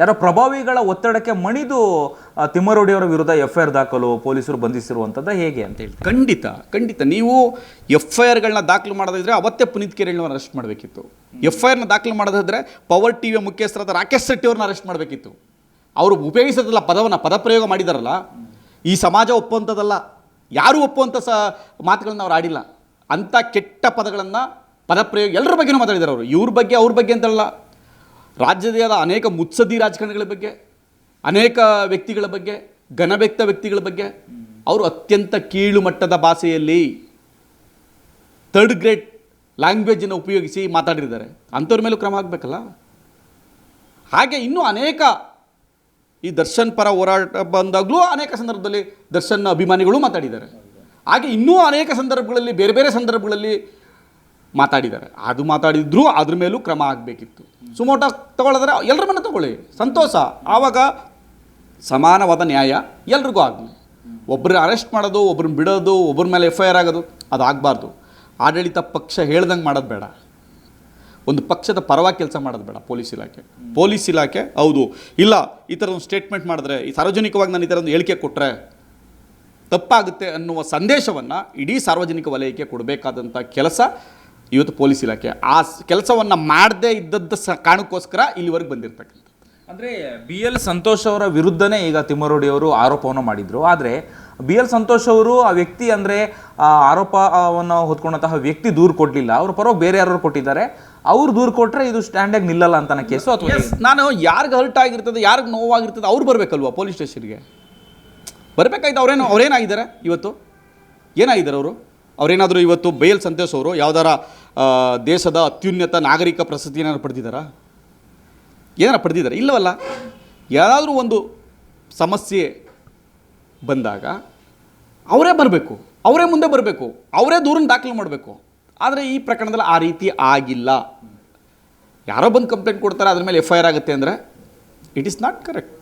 ಯಾರೋ ಪ್ರಭಾವಿಗಳ ಒತ್ತಡಕ್ಕೆ ಮಣಿದು ತಿಮ್ಮರೋಡಿಯವರ ವಿರುದ್ಧ ಎಫ್ ಐ ಆರ್ ದಾಖಲು ಪೊಲೀಸರು ಬಂಧಿಸಿರುವಂಥದ್ದು ಹೇಗೆ ಅಂತ ಹೇಳಿ ಖಂಡಿತ ಖಂಡಿತ. ನೀವು ಎಫ್ ಐ ಆರ್ಗಳನ್ನ ದಾಖಲು ಮಾಡೋದಿದ್ರೆ ಅವತ್ತೇ ಪುನೀತ್ ಕೆರೆಗಳನ್ನ ಅರೆಸ್ಟ್ ಮಾಡಬೇಕಿತ್ತು. ಎಫ್ ಐ ಆರ್ನ ದಾಖಲು ಮಾಡೋದಾದ್ರೆ ಪವರ್ ಟಿ ವಿಯ ಮುಖ್ಯಸ್ಥರಾದ ರಾಕೇಶ್ ಶೆಟ್ಟಿ ಅವ್ರನ್ನ ಅರೆಸ್ಟ್ ಮಾಡಬೇಕಿತ್ತು. ಅವರು ಉಪಯೋಗಿಸೋದಲ್ಲ ಪದವನ್ನು, ಪದಪ್ರಯೋಗ ಮಾಡಿದಾರಲ್ಲ. ಈ ಸಮಾಜ ಒಪ್ಪುವಂಥದ್ದಲ್ಲ. ಯಾರೂ ಒಪ್ಪುವಂಥ ಸ, ಮಾತುಗಳನ್ನ ಅವ್ರು ಆಡಿಲ್ಲ. ಅಂಥ ಕೆಟ್ಟ ಪದಗಳನ್ನು, ಪದಪ್ರಯೋಗ ಎಲ್ಲರ ಬಗ್ಗೆನೂ ಮಾತಾಡಿದ್ದಾರೆ ಅವರು. ಇವ್ರ ಬಗ್ಗೆ, ಅವ್ರ ಬಗ್ಗೆ ಅಂತಲ್ಲ. ರಾಜ್ಯದ ಅನೇಕ ಮುತ್ಸದ್ದಿ ರಾಜಕಾರಣಿಗಳ ಬಗ್ಗೆ, ಅನೇಕ ವ್ಯಕ್ತಿಗಳ ಬಗ್ಗೆ, ಘನವ್ಯಕ್ತ ವ್ಯಕ್ತಿಗಳ ಬಗ್ಗೆ ಅವರು ಅತ್ಯಂತ ಕೀಳು ಮಟ್ಟದ ಭಾಷೆಯಲ್ಲಿ ಥರ್ಡ್ ಗ್ರೇಡ್ ಲ್ಯಾಂಗ್ವೇಜನ್ನು ಉಪಯೋಗಿಸಿ ಮಾತಾಡಿದ್ದಾರೆ. ಅಂಥವ್ರ ಮೇಲೂ ಕ್ರಮ ಆಗಬೇಕಲ್ಲ ಹಾಗೆ ಇನ್ನೂ ಅನೇಕ ಈ ದರ್ಶನ್ ಪರ ಹೋರಾಟ ಬಂದಾಗಲೂ ಅನೇಕ ಸಂದರ್ಭದಲ್ಲಿ ದರ್ಶನ್ ಅಭಿಮಾನಿಗಳು ಮಾತಾಡಿದ್ದಾರೆ. ಹಾಗೆ ಇನ್ನೂ ಅನೇಕ ಸಂದರ್ಭಗಳಲ್ಲಿ, ಬೇರೆ ಬೇರೆ ಸಂದರ್ಭಗಳಲ್ಲಿ ಮಾತಾಡಿದ್ದಾರೆ. ಅದು ಮಾತಾಡಿದ್ರು ಅದ್ರ ಮೇಲೂ ಕ್ರಮ ಆಗಬೇಕಿತ್ತು. ಸುಮೋಟ ತಗೊಳ್ಳೋದ್ರೆ ಎಲ್ಲರ ಮನೆ ತಗೊಳ್ಳಿ. ಸಂತೋಷ. ಆವಾಗ ಸಮಾನವಾದ ನ್ಯಾಯ ಎಲ್ರಿಗೂ ಆಗಲಿ. ಒಬ್ಬರು ಅರೆಸ್ಟ್ ಮಾಡೋದು ಒಬ್ರನ್ನ ಬಿಡೋದು ಒಬ್ಬರ ಮೇಲೆ ಎಫ್ ಐ ಆರ್ ಆಗೋದು, ಅದು ಆಗಬಾರ್ದು. ಆಡಳಿತ ಪಕ್ಷ ಹೇಳ್ದಂಗೆ ಮಾಡೋದು ಬೇಡ. ಒಂದು ಪಕ್ಷದ ಪರವಾಗಿ ಕೆಲಸ ಮಾಡೋದು ಬೇಡ ಪೊಲೀಸ್ ಇಲಾಖೆ. ಪೊಲೀಸ್ ಇಲಾಖೆ, ಹೌದು. ಇಲ್ಲ, ಈ ಥರ ಒಂದು ಸ್ಟೇಟ್ಮೆಂಟ್ ಮಾಡಿದ್ರೆ, ಈ ಸಾರ್ವಜನಿಕವಾಗಿ ನಾನು ಈ ಥರ ಒಂದು ಹೇಳಿಕೆ ಕೊಟ್ಟರೆ ತಪ್ಪಾಗುತ್ತೆ ಅನ್ನುವ ಸಂದೇಶವನ್ನು ಇಡೀ ಸಾರ್ವಜನಿಕ ವಲಯಕ್ಕೆ ಕೊಡಬೇಕಾದಂಥ ಕೆಲಸ ಇವತ್ತು ಪೊಲೀಸ್ ಇಲಾಖೆ ಆ ಕೆಲಸವನ್ನು ಮಾಡದೇ ಇದ್ದದ್ದು ಸ ಕಾರಣಕ್ಕೋಸ್ಕರ ಇಲ್ಲಿವರೆಗೆ ಬಂದಿರ್ತಕ್ಕಂಥ ಅಂದರೆ ಬಿ ಎಲ್ ಸಂತೋಷ್ ಅವರ ವಿರುದ್ಧನೇ ಈಗ ತಿಮ್ಮರೋಡಿ ಅವರು ಆರೋಪವನ್ನು ಮಾಡಿದರು. ಆದರೆ ಬಿ ಎಲ್ ಸಂತೋಷ್ ಅವರು ಆ ವ್ಯಕ್ತಿ ಅಂದರೆ ಆರೋಪವನ್ನು ಹೊತ್ಕೊಂಡಂತಹ ವ್ಯಕ್ತಿ ದೂರು ಕೊಡಲಿಲ್ಲ. ಅವರು ಪರವಾಗಿ ಬೇರೆ ಯಾರು ಕೊಟ್ಟಿದ್ದಾರೆ. ಅವ್ರು ದೂರು ಕೊಟ್ಟರೆ ಇದು ಸ್ಟ್ಯಾಂಡಾಗಿ ನಿಲ್ಲಲ್ಲ ಅಂತಾನೆ ಕೇಸು ಅಥವಾ ನಾನು ಯಾರಿಗೆ ಹರ್ಟ್ ಆಗಿರ್ತದೆ ಯಾರಿಗೆ ನೋವಾಗಿರ್ತದೆ ಅವ್ರು ಬರಬೇಕಲ್ವಾ ಪೊಲೀಸ್ ಸ್ಟೇಷನ್ಗೆ? ಬರಬೇಕಾಯ್ತು ಅವರೇನು ಅವರೇನಾಗಿದ್ದಾರೆ ಇವತ್ತು? ಏನಾಗಿದ್ದಾರೆ ಅವರು? ಅವರೇನಾದರೂ ಇವತ್ತು ಬಯಲ್ ಸಂತೋಷ್ ಅವರು ಯಾವ್ದಾರ ದೇಶದ ಅತ್ಯುನ್ನತ ನಾಗರಿಕ ಪ್ರಶಸ್ತಿ ಏನಾದ್ರು ಪಡೆದಿದ್ದಾರಾ? ಏನಾರು ಪಡೆದಿದ್ದಾರೆ? ಇಲ್ಲವಲ್ಲ. ಯಾರಾದರೂ ಒಂದು ಸಮಸ್ಯೆ ಬಂದಾಗ ಅವರೇ ಬರಬೇಕು, ಅವರೇ ಮುಂದೆ ಬರಬೇಕು, ಅವರೇ ದೂರನ್ನು ದಾಖಲು ಮಾಡಬೇಕು. ಆದರೆ ಈ ಪ್ರಕರಣದಲ್ಲಿ ಆ ರೀತಿ ಆಗಿಲ್ಲ. ಯಾರೋ ಬಂದು ಕಂಪ್ಲೇಂಟ್ ಕೊಡ್ತಾರೆ, ಅದ್ರ ಮೇಲೆ ಎಫ್ ಐ ಆರ್ ಆಗುತ್ತೆ ಅಂದರೆ ಇಟ್ ಈಸ್ ನಾಟ್ ಕರೆಕ್ಟ್